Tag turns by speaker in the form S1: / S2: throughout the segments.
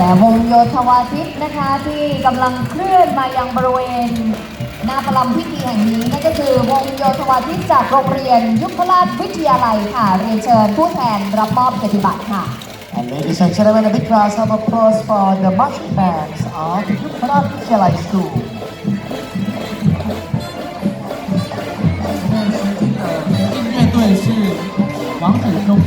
S1: แต่วงโยธวาทิตนะคะที่กำลังเคลื่อนมายังบริเวณหน้าประลำพิธีแห่งนี้นั่นก็คือวงโยธวาทิตจากโรงเรียนยุพราชวิทยาลัยค่ะ เรียนเชิญผู้แทนรับมอบเกียรติบัตรค่ะ
S2: And ladies and gentlemen, a big round of applause for the marching bands of Yuparat Visualize School.
S3: 乐队是王子中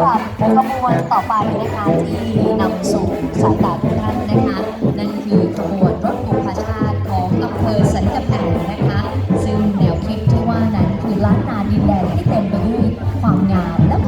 S3: หบขบว
S4: นต่อไปนะคะที่นำสู่สายตาทุก
S1: ท่านนะคะนั่นคือขบวนรถบุพชาติของอำเภอสันกำแพงนะคะ ซึ่งแนวคิดที่ว่านั้นคือล้านนาดินแดน